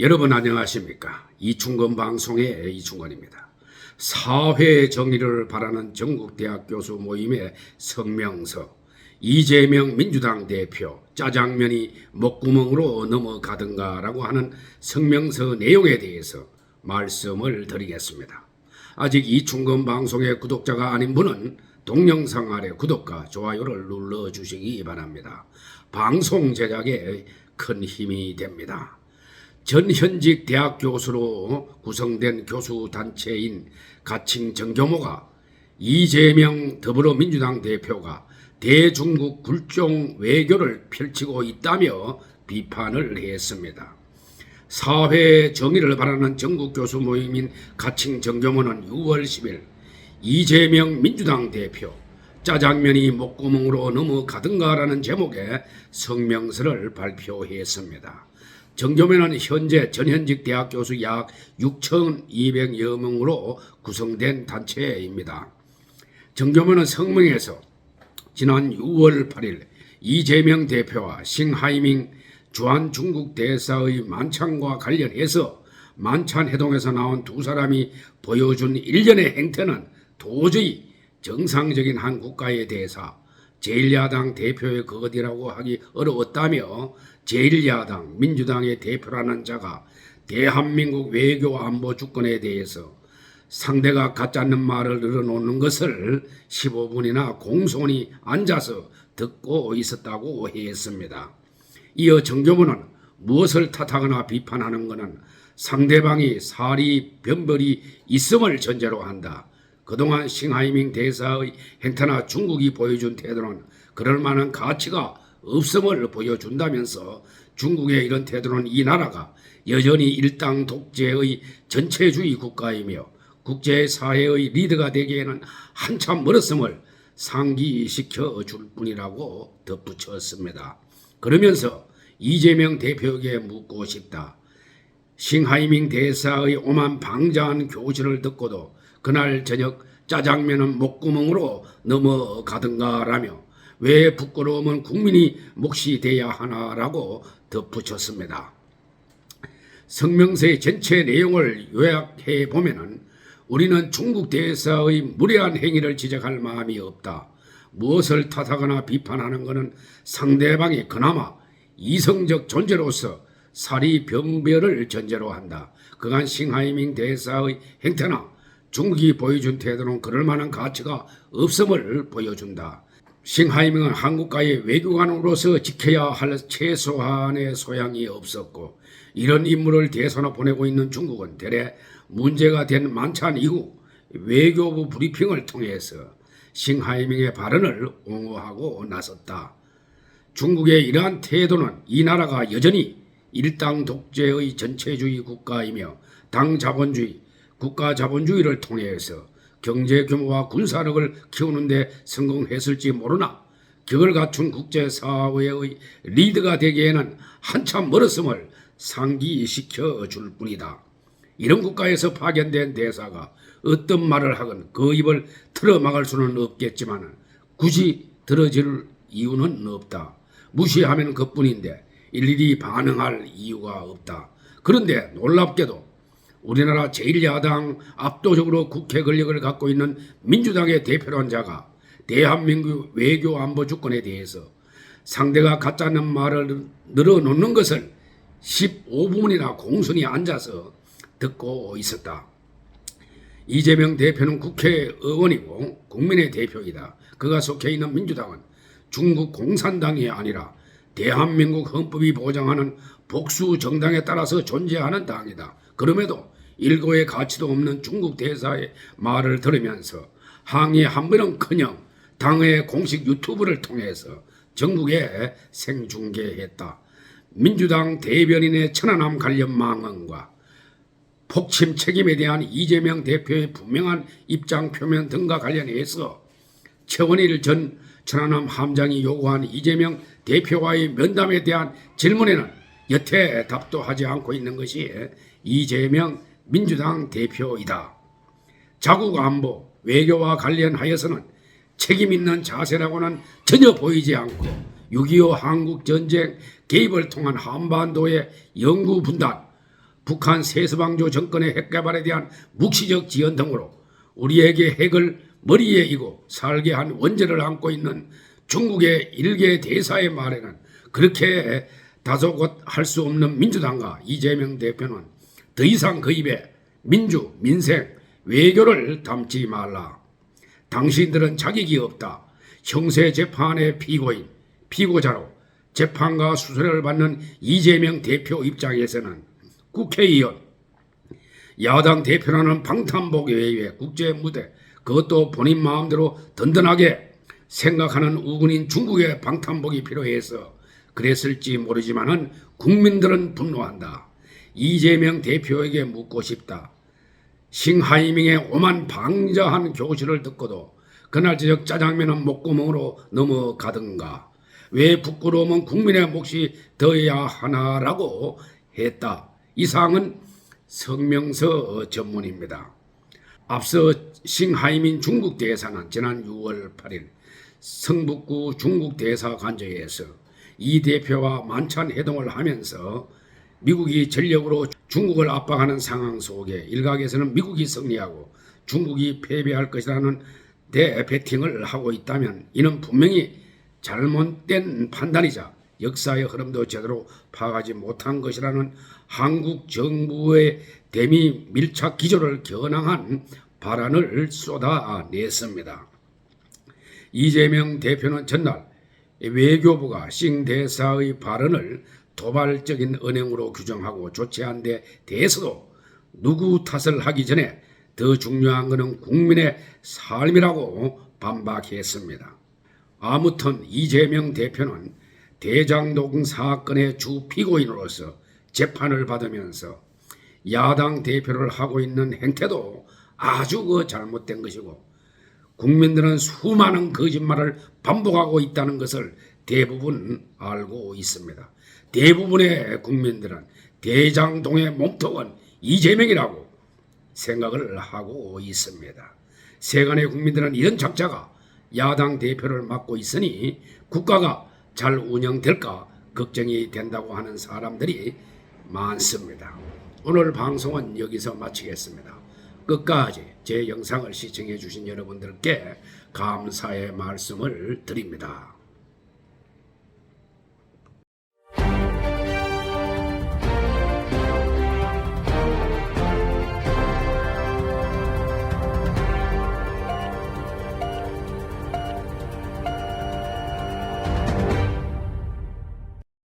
여러분 안녕하십니까? 이충건 방송의 이충건입니다. 사회 정의를 바라는 전국 대학 교수 모임의 성명서 이재명 민주당 대표 짜장면이 목구멍으로 넘어가든가라고 하는 성명서 내용에 대해서 말씀을 드리겠습니다. 아직 이충건 방송의 구독자가 아닌 분은 동영상 아래 구독과 좋아요를 눌러 주시기 바랍니다. 방송 제작에 큰 힘이 됩니다. 전현직 대학 교수로 구성된 교수 단체인 가칭 정교모가 이재명 더불어민주당 대표가 대중국 굴종 외교를 펼치고 있다며 비판을 했습니다. 사회 정의를 바라는 전국 교수 모임인 가칭 정교모는 6월 10일 이재명 민주당 대표 짜장면이 목구멍으로 넘어가든가라는 제목의 성명서를 발표했습니다. 정교면은 현재 전현직 대학 교수 약 6,200여 명으로 구성된 단체입니다. 정교면은 성명에서 지난 6월 8일 이재명 대표와 싱하이밍 주한 중국 대사의 만찬과 관련해서 만찬 회동에서 나온 두 사람이 보여준 일련의 행태는 도저히 정상적인 한 국가의 대사, 제1야당 대표의 것이라고 하기 어려웠다며 제1야당 민주당의 대표라는 자가 대한민국 외교 안보 주권에 대해서 상대가 가짜는 말을 늘어놓는 것을 15분이나 공손히 앉아서 듣고 있었다고 했습니다. 이어 정교문은 무엇을 탓하거나 비판하는 것은 상대방이 사리 변별이 있음을 전제로 한다. 그동안 싱하이밍 대사의 행태나 중국이 보여준 태도는 그럴 만한 가치가 없음을 보여준다면서 중국의 이런 태도는 이 나라가 여전히 일당 독재의 전체주의 국가이며 국제사회의 리더가 되기에는 한참 멀었음을 상기시켜 줄 뿐이라고 덧붙였습니다. 그러면서 이재명 대표에게 묻고 싶다. 싱하이밍 대사의 오만 방자한 교실을 듣고도 그날 저녁 짜장면은 목구멍으로 넘어가든가라며 왜 부끄러움은 국민이 몫이 돼야 하나라고 덧붙였습니다. 성명서의 전체 내용을 요약해 보면은 우리는 중국 대사의 무례한 행위를 지적할 마음이 없다. 무엇을 탓하거나 비판하는 것은 상대방이 그나마 이성적 존재로서 사리 변별을 전제로 한다. 그간 싱하이밍 대사의 행태나 중국이 보여준 태도는 그럴 만한 가치가 없음을 보여준다. 싱하이밍은 한국과의 외교관으로서 지켜야 할 최소한의 소양이 없었고 이런 인물을 대선에 보내고 있는 중국은 대래 문제가 된 만찬 이후 외교부 브리핑을 통해서 싱하이밍의 발언을 옹호하고 나섰다. 중국의 이러한 태도는 이 나라가 여전히 일당 독재의 전체주의 국가이며 당 자본주의, 국가 자본주의를 통해서 경제 규모와 군사력을 키우는 데 성공했을지 모르나 격을 갖춘 국제사회의 리더가 되기에는 한참 멀었음을 상기시켜 줄 뿐이다. 이런 국가에서 파견된 대사가 어떤 말을 하건 그 입을 틀어막을 수는 없겠지만 굳이 들어줄 이유는 없다. 무시하면 그뿐인데 일일이 반응할 이유가 없다. 그런데 놀랍게도 우리나라 제1야당 압도적으로 국회 권력을 갖고 있는 민주당의 대표란 자가 대한민국 외교 안보 주권에 대해서 상대가 가짜는 말을 늘어놓는 것을 15분이나 공손히 앉아서 듣고 있었다. 이재명 대표는 국회의원이고 국민의 대표이다. 그가 속해 있는 민주당은 중국 공산당이 아니라 대한민국 헌법이 보장하는 복수 정당에 따라서 존재하는 당이다. 그럼에도 일고의 가치도 없는 중국 대사의 말을 들으면서 항의 한 번은커녕 당의 공식 유튜브를 통해서 전국에 생중계했다. 민주당 대변인의 천안함 관련 망언과 폭침 책임에 대한 이재명 대표의 분명한 입장 표명 등과 관련해서 최원일 전 천안함 함장이 요구한 이재명 대표와의 면담에 대한 질문에는 여태 답도 하지 않고 있는 것이 이재명 민주당 대표이다. 자국 안보, 외교와 관련하여서는 책임 있는 자세라고는 전혀 보이지 않고 6.25 한국 전쟁 개입을 통한 한반도의 영구 분단, 북한 세서방조 정권의 핵 개발에 대한 묵시적 지연 등으로 우리에게 핵을 머리에 이고 살게 한 원죄를 안고 있는 중국의 일개 대사의 말에는 그렇게 다소곳 할수 없는 민주당과 이재명 대표는 더 이상 그 입에 민주, 민생, 외교를 담지 말라. 당신들은 자격이 없다. 형사 재판의 피고인, 피고자로 재판과 수사를 받는 이재명 대표 입장에서는 국회의원, 야당 대표라는 방탄복 외의 국제 무대, 그것도 본인 마음대로 든든하게 생각하는 우군인 중국의 방탄복이 필요해서 그랬을지 모르지만은 국민들은 분노한다. 이재명 대표에게 묻고 싶다. 싱하이밍의 오만 방자한 교실을 듣고도 그날 저녁 짜장면은 목구멍으로 넘어가든가 왜 부끄러움은 국민의 몫이 더해야 하나라고 했다. 이상은 성명서 전문입니다. 앞서 싱하이민 중국 대사는 지난 6월 8일 성북구 중국 대사 관저에서 이 대표와 만찬 회동을 하면서 미국이 전력으로 중국을 압박하는 상황 속에 일각에서는 미국이 승리하고 중국이 패배할 것이라는 대배팅을 하고 있다면 이는 분명히 잘못된 판단이자 역사의 흐름도 제대로 파악하지 못한 것이라는 한국 정부의 대미 밀착 기조를 겨냥한 발언을 쏟아냈습니다. 이재명 대표는 전날 외교부가 싱 대사의 발언을 도발적인 언행으로 규정하고 조치한 데 대해서도 누구 탓을 하기 전에 더 중요한 것은 국민의 삶이라고 반박했습니다. 아무튼 이재명 대표는 대장동 사건의 주 피고인으로서 재판을 받으면서 야당 대표를 하고 있는 행태도 아주 그 잘못된 것이고 국민들은 수많은 거짓말을 반복하고 있다는 것을 대부분 알고 있습니다. 대부분의 국민들은 대장동의 몸통은 이재명이라고 생각을 하고 있습니다. 세간의 국민들은 이런 작자가 야당 대표를 맡고 있으니 국가가 잘 운영될까 걱정이 된다고 하는 사람들이 많습니다. 오늘 방송은 여기서 마치겠습니다. 끝까지 제 영상을 시청해 주신 여러분들께 감사의 말씀을 드립니다.